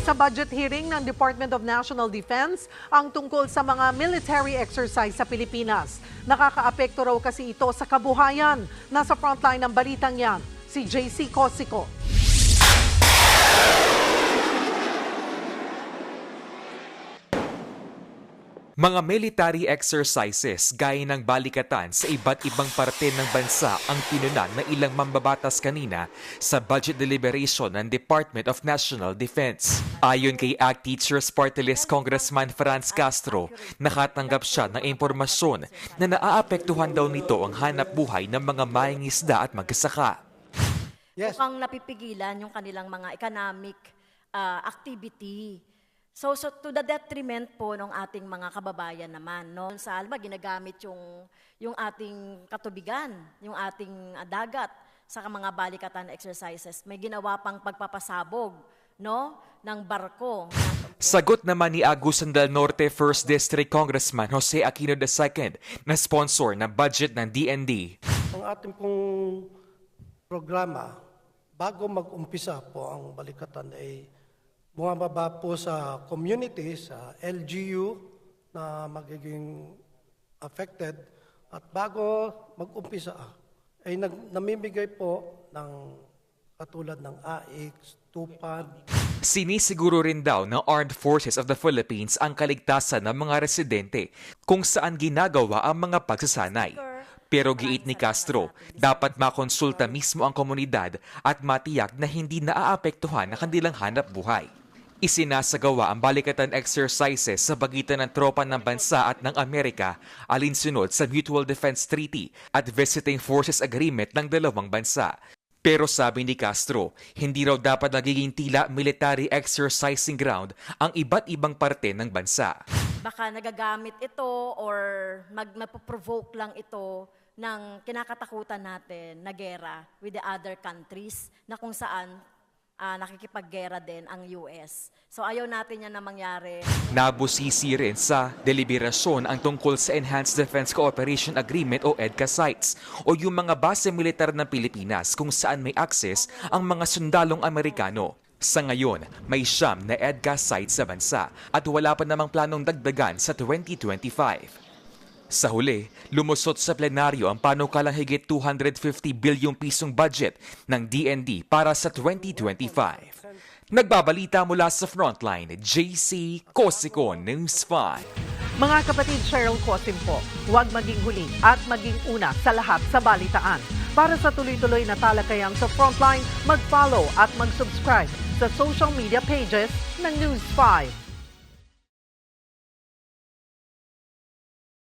Sa budget hearing ng Department of National Defense ang tungkol sa mga military exercise sa Pilipinas. Nakakaapekto raw kasi ito sa kabuhayan. Nasa frontline ng balitang yan, si JC Cosico. Mga military exercises gaya ng balikatan sa iba't ibang parte ng bansa ang pinunan ng ilang mambabatas kanina sa budget deliberation ng Department of National Defense. Ayon kay ACT Teachers Party List Congressman Franz Castro, nakatanggap siya ng impormasyon na naaapektuhan daw nito ang hanap buhay ng mga mayangisda at magsasaka. Yes. mukhang napipigilan yung kanilang mga economic ah, activity. So, so to the detriment po ng ating mga kababayan naman, no? Sa alba, ginagamit yung, yung ating katubigan, yung ating ah, dagat sa mga balikatan exercises. May ginawa pang pagpapasabog, no? ng barko. Sagot naman ni Agusan del Norte 1st District Congressman Jose Aquino II na sponsor ng budget ng DND. Ang ating pong programa, bago mag-umpisa po ang balikatan ay bumababa po sa community, sa LGU na magiging affected at bago mag-umpisa ay nag, namimigay po ng katulad ng AX, TUPAD, Sinisiguro rin daw ng Armed Forces of the Philippines ang kaligtasan ng mga residente kung saan ginagawa ang mga pagsasanay. Pero giit ni Castro, dapat makonsulta mismo ang komunidad at matiyak na hindi naaapektuhan ang kanilang hanap buhay. Isinasagawa ang balikatan exercises sa pagitan ng tropa ng bansa at ng Amerika alinsunod sa Mutual Defense Treaty at Visiting Forces Agreement ng dalawang bansa. Pero sabi ni Castro, hindi raw dapat nagiging tila military exercising ground ang iba't ibang parte ng bansa. Baka nagagamit ito or mag, provoke lang ito ng kinakatakutan natin na gera with the other countries na kung saan ah, nakikipaggera din ang US. So ayaw natin yan na mangyari. Nabusisi rin sa deliberasyon ang tungkol sa Enhanced Defense Cooperation Agreement o EDCA sites o yung mga base militar ng Pilipinas kung saan may access ang mga sundalong Amerikano. Sa ngayon, may siyam na EDCA sites sa bansa at wala pa namang planong dagdagan sa 2025. Sa huli, lumusot sa plenaryo ang panukalang higit 250 bilyong pisong budget ng DND para sa 2025. Nagbabalita mula sa Frontline, JC Cosico News 5. Mga kapatid Cheryl Cosim po, huwag maging huli at maging una sa lahat sa balitaan. Para sa tuloy-tuloy na talakayan sa Frontline, mag-follow at mag-subscribe sa social media pages ng News 5.